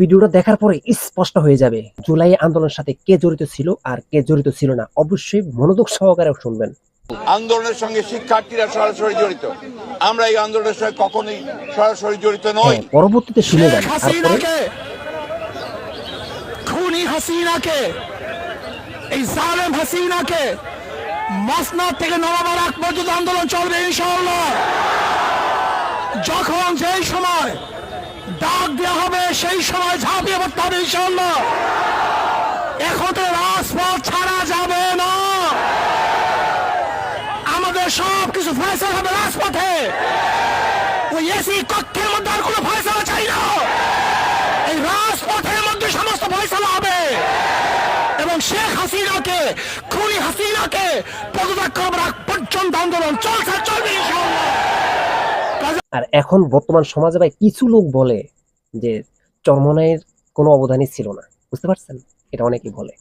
ভিডিওটা দেখার পরে স্পষ্ট হয়ে যাবে জুলাই আন্দোলনের সাথে কে জড়িত ছিল আর কে জড়িত ছিল না। অবশ্যই মনোযোগ সহকারে শুনবেন। আন্দোলনের সঙ্গে শিক্ষার্থীরা সরাসরি জড়িত। আমরা এই আন্দোলনের সঙ্গে কখনোই সরাসরি জড়িত নই। হ্যাঁ, পরবর্তীতে শুনে যান। তারপরে খুনি হাসিনাকে এই জালেম হাসিনাকে মসনাদ থেকে নবাবার আগ পর্যন্ত আন্দোলন চলবে ইনশাআল্লাহ। যখন যেই সময় ডাক দেওয়া সেই সময় ঝাঁপিয়ে পড়তে হবে ইনশাআল্লাহ। এখন তো রাজপথ ছাড়া যাবে না। আমাদের সব কিছু ফয়সলা হবে রাজপথে। ওই এসি কক্ষের মধ্যে আর কোনো ফয়সলা চাই না। এই রাজপথের মধ্যে সমস্ত ফয়সলা হবে। এবং শেখ হাসিনাকে, খুনি হাসিনাকে পদত্যাগ পর্যন্ত আন্দোলন চলছে চলবে আর এখন বর্তমান সমাজে ভাই কিছু লোক বলে যে চরমনায়ের কোনো অবদানই ছিল না। বুঝতে পারছেন? এটা অনেকেই বলে।